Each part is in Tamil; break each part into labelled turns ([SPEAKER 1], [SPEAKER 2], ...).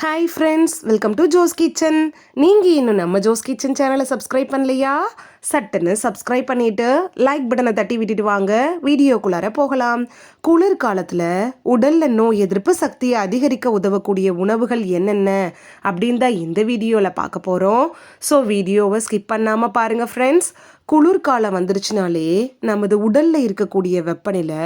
[SPEAKER 1] Hi friends welcome to Jo's kitchen நீங்கள் இன்னும் நம்ம ஜோஸ் கிச்சன் சேனலை சப்ஸ்கிரைப் பண்ணலையா? சட்டுன்னு சப்ஸ்கிரைப் பண்ணிவிட்டு லைக் பட்டனை தட்டி விட்டுட்டு வாங்க. வீடியோக்குள்ளார போகலாம். குளிர்காலத்தில் உடலில் நோய் எதிர்ப்பு சக்தியை அதிகரிக்க உதவக்கூடிய உணவுகள் என்னென்ன அப்படின்னு தான் இந்த வீடியோவில் பார்க்க போகிறோம் ஸோ வீடியோவை ஸ்கிப் பண்ணாமல் பாருங்கள் ஃப்ரெண்ட்ஸ் குளிர்காலம் வந்துருச்சுனாலே நமது உடலில் இருக்கக்கூடிய வெப்பநிலை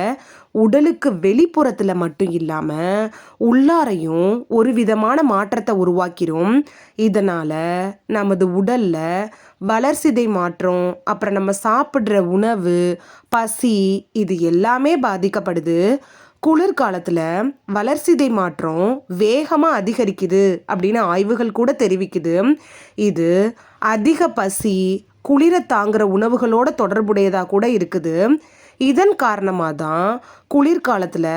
[SPEAKER 1] உடலுக்கு வெளிப்புறத்தில் மட்டும் இல்லாமல் உள்ளாரையும் ஒரு விதமான மாற்றத்தை உருவாக்கிரும். இதனால் நமது உடலில் வளர்சிதை மாற்றம் அப்புறம் நம்ம சாப்பிட்ற உணவு பசி இது எல்லாமே பாதிக்கப்படுது. குளிர்காலத்தில் வளர்சிதை மாற்றம் வேகமாக அதிகரிக்குது அப்படின்னு ஆய்வுகள் கூட தெரிவிக்குது. இது அதிக பசி குளிர தாங்குற உணவுகளோட தொடர்புடையதாக கூட இருக்குது. இதன் காரணமாக தான் குளிர்காலத்தில்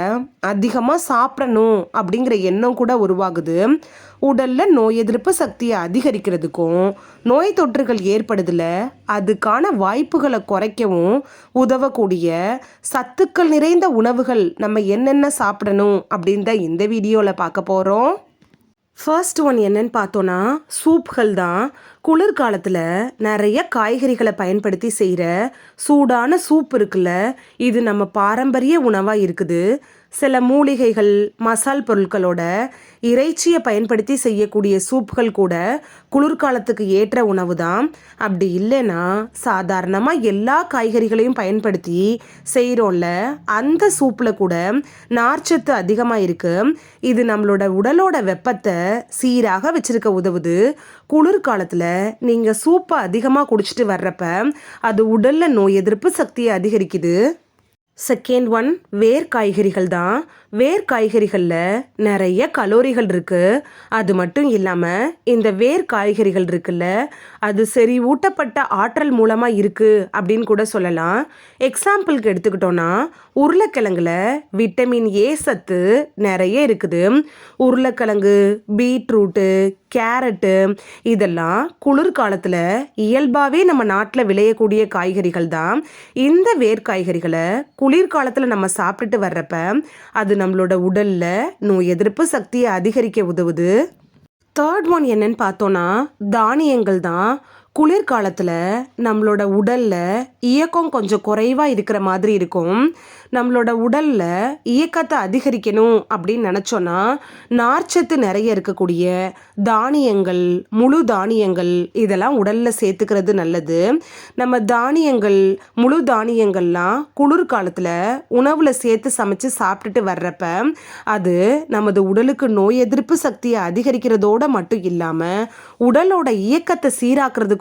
[SPEAKER 1] அதிகமாக சாப்பிடணும் அப்படிங்கிற எண்ணம் கூட உருவாகுது. உடலில் நோய் எதிர்ப்பு சக்தியை அதிகரிக்கிறதுக்கும் நோய் தொற்றுகள் ஏற்படுதில் அதுக்கான வாய்ப்புகளை குறைக்கவும் உதவக்கூடிய சத்துக்கள் நிறைந்த உணவுகள் நம்ம என்னென்ன சாப்பிடணும் அப்படின்னு தான் இந்த வீடியோவில் பார்க்க போகிறோம் ஃபர்ஸ்ட் ஒன் என்னன்னு பார்த்தோன்னா சூப்கள் தான். குளிர்காலத்தில் நிறைய காய்கறிகளை பயன்படுத்தி செய்கிற சூடான சூப் இருக்குல்ல இது நம்ம பாரம்பரிய உணவாக இருக்குது. சில மூலிகைகள் மசால் பொருட்களோட இறைச்சியை பயன்படுத்தி செய்யக்கூடிய சூப்கள் கூட குளிர்காலத்துக்கு ஏற்ற உணவு தான் அப்படி இல்லைன்னா சாதாரணமாக எல்லா காய்கறிகளையும் பயன்படுத்தி செய்கிறோம்ல அந்த சூப்பில் கூட நார்ச்சத்து அதிகமாக இருக்குது இது நம்மளோட உடலோட வெப்பத்தை சீராக வச்சிருக்க உதவுது. குளிர்காலத்தில் நீங்கள் சூப்பை அதிகமாக குடிச்சிட்டு வர்றப்ப அது உடலில் நோய் எதிர்ப்பு சக்தியை அதிகரிக்குது. செகண்ட் ஒன் வேர் காய்கறிகள் தான். வேர் காய்கறிகளில் நிறைய கலோரிகள் இருக்குது அது மட்டும் இல்லாமல் இந்த வேர் காய்கறிகள் இருக்குல்ல அது சரி ஊட்டப்பட்ட ஆற்றல் மூலமாக இருக்குது அப்படின்னு கூட சொல்லலாம். எக்ஸாம்பிளுக்கு எடுத்துக்கிட்டோன்னா உருளைக்கிழங்குல விட்டமின் ஏ சத்து நிறைய இருக்குது. உருளைக்கிழங்கு பீட்ரூட்டு கேரட்டு இதெல்லாம் குளிர்காலத்தில் இயல்பாகவே நம்ம நாட்டில் விளையக்கூடிய காய்கறிகள் தான். இந்த வேர் காய்கறிகளை குளிர்காலத்தில் நம்ம சாப்பிட்டுட்டு வர்றப்ப அது நம்மளோட உடலில் நோய் எதிர்ப்பு சக்தியை அதிகரிக்க உதவுது. தேர்ட் ஒன் என்னன்னு பார்த்தோன்னா தானியங்கள் தான் குளிர்காலத்தில் நம்மளோட உடலில் இயக்கம் கொஞ்சம் குறைவாக இருக்கிற மாதிரி இருக்கும். நம்மளோட உடலில் இயக்கத்தை அதிகரிக்கணும் அப்படின்னு நினச்சோன்னா நார்ச்சத்து நிறைய இருக்கக்கூடிய தானியங்கள் முழு தானியங்கள் இதெல்லாம் உடலில் சேர்த்துக்கிறது நல்லது. நம்ம தானியங்கள் முழு தானியங்கள்லாம் குளிர்காலத்தில் உணவில் சேர்த்து சமைச்சு சாப்பிட்டுட்டு வர்றப்ப அது நமது உடலுக்கு நோய் எதிர்ப்பு சக்தியை அதிகரிக்கிறதோடு மட்டும் இல்லாமல் உடலோட இயக்கத்தை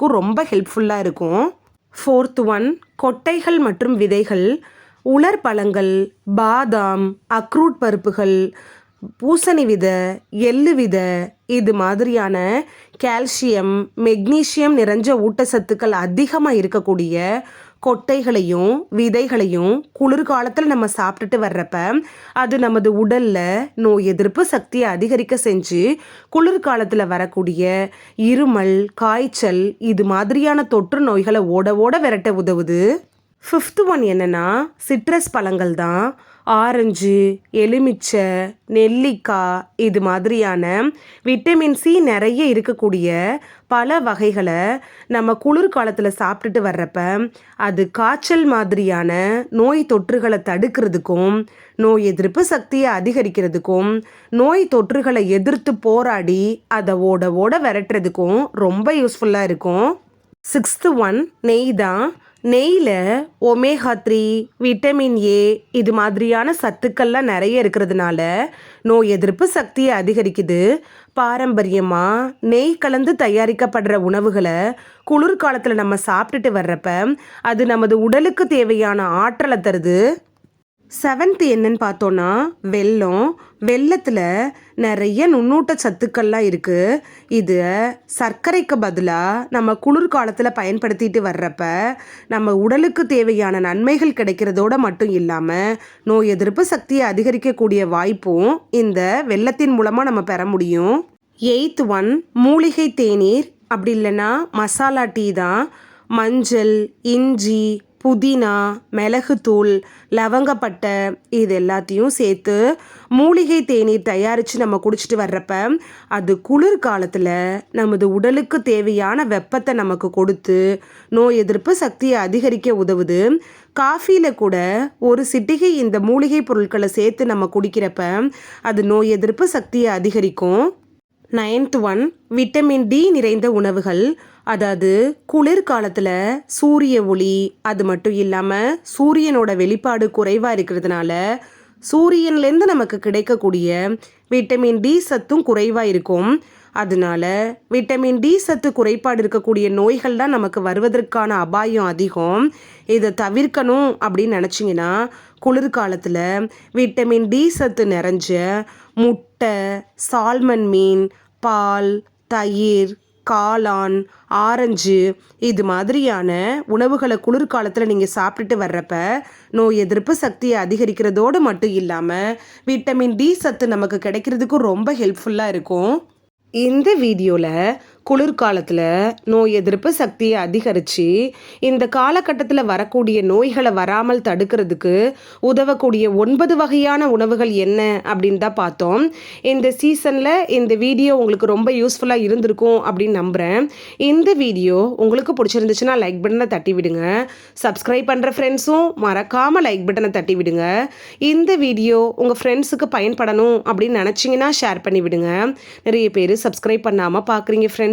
[SPEAKER 1] சீராக்கிறதுக்கும் ரொம்ப ஹெல்ப்ஃபுல்லாக இருக்கும். ஃபோர்த் ஒன் கொட்டைகள் மற்றும் விதைகள் உலர் பழங்கள் பாதாம் அக்ரூட் பருப்புகள் பூசணி வித எள்ளு வித இது மாதிரியான கால்சியம் மெக்னீசியம் நிறைஞ்ச ஊட்டச்சத்துக்கள் அதிகமாக இருக்கக்கூடிய கொட்டைகளையும் விதைகளையும் குளிர்காலத்தில் நம்ம சாப்பிட்டுட்டு வர்றப்ப அது நமது உடலில் நோய் எதிர்ப்பு சக்தியை அதிகரிக்க செஞ்சு குளிர்காலத்தில் வரக்கூடிய இருமல் காய்ச்சல் இது மாதிரியான தொற்று நோய்களை ஓட ஓட விரட்ட உதவுது. ஃபிஃப்த்து ஒன் என்னென்னா சிட்ரஸ் பழங்கள் தான் ஆரஞ்சு எலுமிச்சை நெல்லிக்காய் இது மாதிரியான விட்டமின் சி நிறைய இருக்கக்கூடிய பல வகைகளை நம்ம குளிர்காலத்தில் சாப்பிட்டுட்டு வர்றப்ப அது காய்ச்சல் மாதிரியான நோய் தொற்றுகளை தடுக்கிறதுக்கும் நோய் எதிர்ப்பு சக்தியை அதிகரிக்கிறதுக்கும் நோய் தொற்றுகளை எதிர்த்து போராடி அதை ஓட ஓட விரட்டுறதுக்கும் ரொம்ப யூஸ்ஃபுல்லாக இருக்கும். சிக்ஸ்த்து ஒன் நெய் தான் நெய்யில் ஒமேகா த்ரீ விட்டமின் ஏ இது மாதிரியான சத்துக்கள்லாம் நிறைய இருக்கிறதுனால நோய் எதிர்ப்பு சக்தியை அதிகரிக்குது. பாரம்பரியமாக நெய் கலந்து தயாரிக்கப்படுற உணவுகளை குளிர்காலத்தில் நம்ம சாப்பிட்டுட்டு வர்றப்ப அது நமது உடலுக்கு தேவையான ஆற்றலை தருது. செவன்த் என்னன்னு பார்த்தோன்னா வெள்ளம். வெள்ளத்தில் நிறைய நுண்ணூட்ட சத்துக்கள்லாம் இருக்குது இது சர்க்கரைக்கு பதிலாக நம்ம குளிர்காலத்தில் பயன்படுத்திட்டு வர்றப்ப நம்ம உடலுக்கு தேவையான நன்மைகள் கிடைக்கிறதோட மட்டும் இல்லாமல் நோய் எதிர்ப்பு சக்தியை அதிகரிக்கக்கூடிய வாய்ப்பும் இந்த வெள்ளத்தின் மூலமாக நம்ம பெற முடியும். எயித் ஒன் மூலிகை தேநீர். அப்படி இல்லைன்னா மசாலா டீ தான். மஞ்சள் இஞ்சி புதினா மிளகுத்தூள் லவங்கப்பட்டை இது எல்லாத்தையும் சேர்த்து மூலிகை தேநீர் தயாரித்து நம்ம குடிச்சிட்டு வர்றப்ப அது குளிர்காலத்தில் நமது உடலுக்கு தேவையான வெப்பத்தை நமக்கு கொடுத்து நோய் எதிர்ப்பு சக்தியை அதிகரிக்க உதவுது. காஃபியில் கூட ஒரு சிட்டிகை இந்த மூலிகை பொருட்களை சேர்த்து நம்ம குடிக்கிறப்ப அது நோய் எதிர்ப்பு சக்தியை அதிகரிக்கும். நைன்த் ஒன் விட்டமின் டி நிறைந்த உணவுகள் அதாவது குளிர்காலத்தில் சூரிய ஒளி அது மட்டும் இல்லாமல் சூரியனோட வெளிப்பாடு குறைவாக இருக்கிறதுனால சூரியன்லேருந்து நமக்கு கிடைக்கக்கூடிய விட்டமின் டி சத்தும் குறைவாக இருக்கும். அதனால விட்டமின் டி சத்து குறைபாடு இருக்கக்கூடிய நோய்கள் தான் நமக்கு வருவதற்கான அபாயம் அதிகம். இதை தவிர்க்கணும் அப்படின்னு நினச்சிங்கன்னா குளிர்காலத்தில் விட்டமின் டி சத்து நிறைஞ்ச முட்டை சால்மன் மீன் பால் தயிர் காளான் ஆரஞ்சு இது மாதிரியான உணவுகளை குளிர்காலத்தில் நீங்கள் சாப்பிட்டுட்டு வர்றப்ப நோய் எதிர்ப்பு சக்தியை அதிகரிக்கிறதோடு மட்டும் இல்லாமல் விட்டமின் டி சத்து நமக்கு கிடைக்கிறதுக்கும் ரொம்ப ஹெல்ப்ஃபுல்லாக இருக்கும். இந்த வீடியோவில் குளிர்காலத்தில் நோய் எதிர்ப்பு சக்தியை அதிகரித்து இந்த காலகட்டத்தில் வரக்கூடிய நோய்களை வராமல் தடுக்கிறதுக்கு உதவக்கூடிய ஒன்பது வகையான உணவுகள் என்ன அப்படின்னு தான் பார்த்தோம். இந்த சீசனில் இந்த வீடியோ உங்களுக்கு ரொம்ப யூஸ்ஃபுல்லாக இருந்திருக்கும் அப்படின்னு நம்புகிறேன் இந்த வீடியோ உங்களுக்கு பிடிச்சிருந்துச்சுன்னா லைக் பட்டனை தட்டி விடுங்க. சப்ஸ்கிரைப் பண்ணுற ஃப்ரெண்ட்ஸும் மறக்காமல் லைக் பட்டனை தட்டி விடுங்க. இந்த வீடியோ உங்கள் ஃப்ரெண்ட்ஸுக்கு பயன்படணும் அப்படின்னு நினச்சிங்கன்னா ஷேர் பண்ணி விடுங்க. நிறைய பேர் சப்ஸ்கிரைப் பண்ணாமல் பார்க்குறீங்க ஃப்ரெண்ட்ஸ்